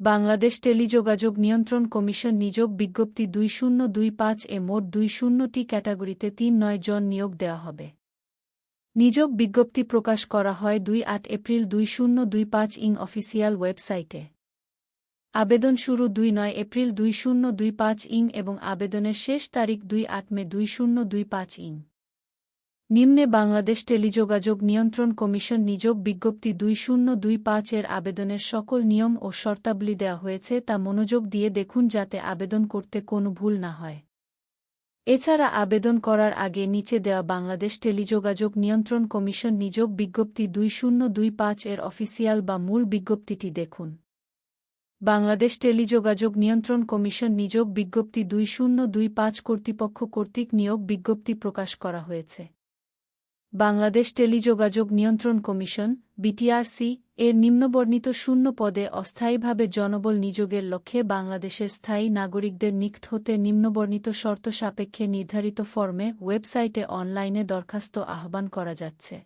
বাংলাদেশ টেলিযোগাযোগ নিয়ন্ত্রণ কমিশন নিযোগ বিজ্ঞপ্তি দুই শূন্য দুই পাঁচ এ মোট দুই শূন্যটি ক্যাটাগরিতে তিন নয় জন নিয়োগ দেওয়া হবে। নিযোগ বিজ্ঞপ্তি প্রকাশ করা হয় দুই আট এপ্রিল দুই শূন্য দুই পাঁচ ইং অফিসিয়াল ওয়েবসাইটে। আবেদন শুরু দুই নয় এপ্রিল দুই শূন্য দুই পাঁচ ইং এবং আবেদনের শেষ তারিখ দুই আট মে দুই শূন্য দুই পাঁচ ইং। নিম্নে বাংলাদেশ টেলিযোগাযোগ নিয়ন্ত্রণ কমিশন নিযোগ বিজ্ঞপ্তি দুই শূন্য দুই পাঁচ এর আবেদনের সকল নিয়ম ও শর্তাবলী দেওয়া হয়েছে তা মনোযোগ দিয়ে দেখুন যাতে আবেদন করতে কোনো ভুল না হয়। এছাড়া আবেদন করার আগে নিচে দেওয়া বাংলাদেশ টেলিযোগাযোগ নিয়ন্ত্রণ কমিশন নিযোগ বিজ্ঞপ্তি দুই শূন্য দুই পাঁচ এর অফিসিয়াল বা মূল বিজ্ঞপ্তিটি দেখুন। বাংলাদেশ টেলিযোগাযোগ নিয়ন্ত্রণ কমিশন নিযোগ বিজ্ঞপ্তি দুই শূন্য দুই পাঁচ কর্তৃপক্ষ কর্তৃক নিয়োগ বিজ্ঞপ্তি প্রকাশ করা হয়েছে। বাংলাদেশ টেলিযোগাযোগ নিয়ন্ত্রণ কমিশন, বিটিআরসি, এর নিম্নবর্ণিত শূন্য পদে অস্থায়ীভাবে জনবল নিযোগের লক্ষ্যে বাংলাদেশের স্থায়ী নাগরিকদের নিকট হতে নিম্নবর্ণিত শর্ত সাপেক্ষে নির্ধারিত ফর্মে ওয়েবসাইটে অনলাইনে দরখাস্ত আহ্বান করা যাচ্ছে।